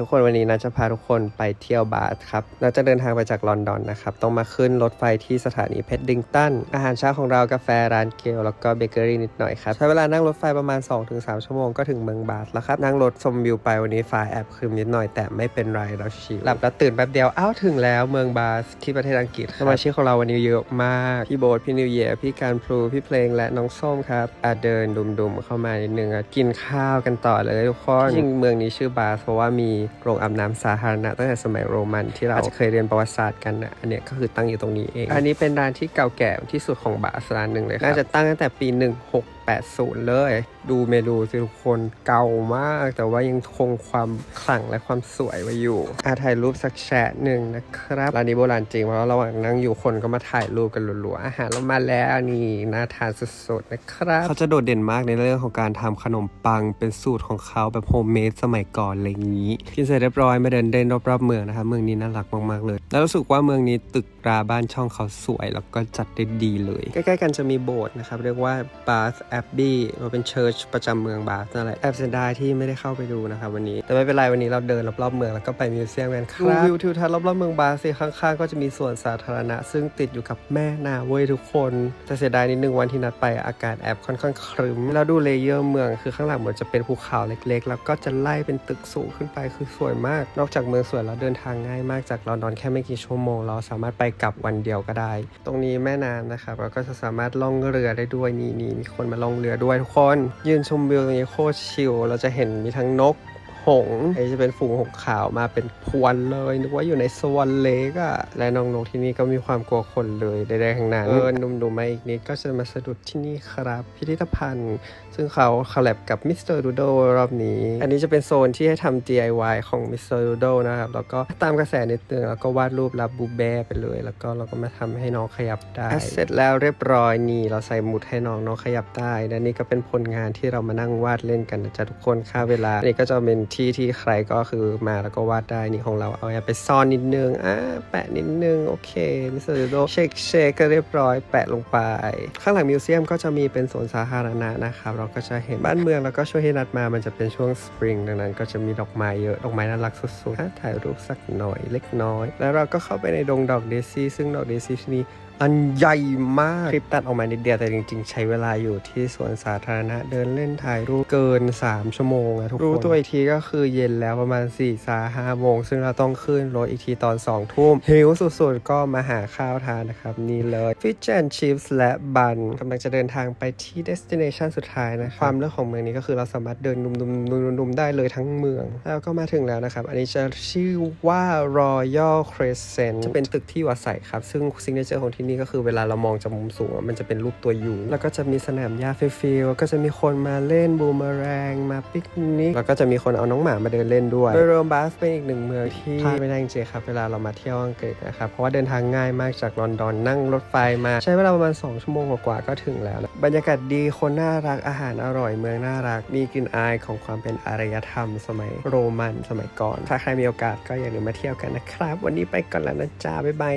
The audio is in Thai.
ทุกคนวันนี้นะจะพาทุกคนไปเที่ยวบาร์ครับเราจะเดินทางไปจากลอนดอนนะครับต้องมาขึ้นรถไฟที่สถานีเพชรดิงตันอาหารเช้าของเรากาแฟร้านเกลแล้วก็เบเกอรี่นิดหน่อยครับใช้เวลานั่งรถไฟประมาณ 2-3 ชั่วโมงก็ถึงเมืองบาร์แล้วครับนั่งรถชมวิวไปวันนี้ฟ้าแอบครึมนิดหน่อยแต่ไม่เป็นไรเราชิลหลับแล้วตื่นแป๊บเดียวอ้าวถึงแล้วเมืองบาร์ที่ประเทศอังกฤษสมาชิกของเราวันนี้เยอะมากพี่โบ๊ทพี่นิวเยียพี่การพลูพี่เพลงและน้องส้มครับอะเดินดุมๆเข้ามานิดนึงอะกินข้าวกันต่อเลยทุกคนจริงเมืองนี้ชื่อบาร์เพราะว่ามีโรงอาบน้ำสาธารณะตั้งแต่สมัยโรมันที่เราอาจจะเคยเรียนประวัติศาสตร์กันนะอันเนี้ยก็คือตั้งอยู่ตรงนี้เอง อันนี้เป็นร้านที่เก่าแก่ที่สุดของบาร์ร้านหนึ่งเลยครับน่าจะตั้งตั้งแต่ปี 1680 เลย ดูเมนูสิทุกคนเก่ามาก แต่ว่ายังคงความขลังและความสวยไว้อยู่อาถ่ายรูปสักแชะหนึ่งนะครับร้านนี้โบราณจริงเพราะว่าระหว่างนั่งอยู่คนก็มาถ่ายรูปกันรัวๆอาหารเรามาแล้วนี่น่าทานสุดๆนะครับ เขาจะโดดเด่นมากในเรื่องของการทำขนมปังเป็นสูตรของเขาแบบโฮมเมดสมัยก่อนอะไรอย่างนี้กินเสร็จเรียบร้อยมาเดินเดินรอบๆเมืองนะครับเมืองนี้น่ารักมากๆเลย แล้วรู้สึกว่าเมืองนี้ตึกราบ้านช่องเขาสวย แล้วก็จัดได้ดีเลย ใกล้ๆกันจะมีโบสถ์นะครับเรียกว่า Bath Abbey มันเป็นเชิร์ชประจำเมืองบาธนั่นแหละแอบเสียดายที่ไม่ได้เข้าไปดูนะครับวันนี้ แต่ไม่เป็นไรวันนี้เราเดินรอบๆเมืองแล้วก็ไปมิวเซียมกันครับวิวทิวทัศน์รอบๆเมืองบาสิข้างๆก็จะมีสวนสาธารณะ ซึ่งติดอยู่กับแม่นาเว้ยทุกคนแต่เสียดายนิดนึงวันที่นัดไปอากาศแอบค่อนข้างครึ้มแล้วดูเลเยอร์เมืองคือข้างหลังเหมือนจะเป็นภูเขาเล็กๆ แล้วก็จะไล่เป็นตึกสูงขึ้นไปคือสวยมาก นอกจากเมืองสวยแล้วเดินทางง่ายมากจากลอนดอนแค่ไม่กี่ชั่วโมงเราสามารถไปกลับวันเดียวก็ได้ ตรงนี้แม่น้ำนะครับเราก็จะสามารถล่องเรือได้ด้วยนี่นี่มีคนมาลองเรือด้วยทุกคน ยืนชมวิวตรงนี้โคตรชิลเราจะเห็นมีทั้งนก หงส์ไอจะเป็นฝูงหงส์ขาวมาเป็นพวนเลยนึกว่าอยู่ในสวอนเลกอะและน้องนกที่นี่ก็มีความกลัวคนเลยใดๆทั้งนั้นเออหนุ่มๆมาอีกนิดก็จะมาสะดุดที่นี่ครับ พิพิธภัณฑ์ ซึ่งเขาคอลแลบกับมิสเตอร์ดูโดรอบนี้ อันนี้จะเป็นโซนที่ให้ทำ DIY ของมิสเตอร์ดูโดนะครับ แล้วก็ตามกระแสนิดนึงแล้วก็วาดรูปรับบูแบไปเลย แล้วก็เราก็มาทำให้น้องขยับได้ เสร็จแล้วเรียบร้อยนี่เราใส่หมุดให้น้องน้องขยับได้และนี่ก็เป็นผลงานที่เรามานั่งวาดเล่นกันนะจ๊ะทุกคนค่าเวลาอันนี้ก็จะเป็นที่ที่ใครก็คือมาแล้วก็วาดได้นี่ของเราเอาไปซ่อนนิดนึงอะแปะนิดนึง โอเคมิสเตอร์ดูโดเช็คเช็คก็เรียบร้อยแปะลงไป ข้างหลังมิวเซียมก็จะมีเป็นสวนสาธารณะนะครับ เราก็จะเห็นบ้านเมืองแล้วก็ช่วงที่นัดมามันจะเป็นช่วงสปริงดังนั้นก็จะมีดอกไม้เยอะดอกไม้น่ารักสุดๆถ่ายรูปสักหน่อยเล็กน้อย แล้วเราก็เข้าไปในดงดอกเดซี่ซึ่งดอกเดซี่ที่นี่อันใหญ่มาก คลิปตัดออกมานิดเดียวแต่จริงๆ ใช้เวลาอยู่ที่สวนสาธารณะ เดินเล่นถ่ายรูปเกิน 3 ชั่วโมงอะทุกคน รู้ตัวอีกทีก็คือเย็นแล้วประมาณ4ี่สาห้าโมง ซึ่งเราต้องขึ้นรถอีกทีตอน2ทุ่มหิวสุดๆ ก็มาหาข้าวทานนะครับ นี่เลย Fish and Chips และบันกำลังจะเดินทางไปที่ destination สุดท้ายนะความเลือกของเมืองนี้ก็คือเราสามารถเดินนุ่มๆๆๆได้เลยทั้งเมือง แล้วก็มาถึงแล้วนะครับ อันนี้จะชื่อว่า Royal Crescent จะเป็นตึกที่อยู่อาศัยครับซึ่งซิงเกิลเจอร์ของที่นี่ก็คือเวลาเรามองจากมุมสูงอะมันจะเป็นรูปตัวยูแล้วก็จะมีสนามหญ้าฟิลๆก็จะมีคนมาเล่นบูมเมอแรงมาปิกนิกแล้วก็จะมีคนเอาน้องหมามาเดินเล่นด้วยโดยโรมบัสเป็นอีกหนึ่งเมืองที่พลาดไม่ได้จริงๆครับเวลาเรามาเที่ยวอังกฤษนะครับเพราะว่าเดินทางง่ายมากจากลอนดอนนั่งรถไฟมา ใช้เวลาประมาณ 2 ชั่วโมงกว่าๆก็ถึงแล้วนะบรรยากาศดีคนน่ารักอาหารอร่อยเมืองน่ารัก มีกลิ่นอายของความเป็นอารยธรรม สมัยโรมันสมัยก่อน ถ้าใครมีโอกาสก็อย่าลืมมาเที่ยวกันนะครับ วันนี้ไปก่อนแล้วนะจ้าบ๊ายบาย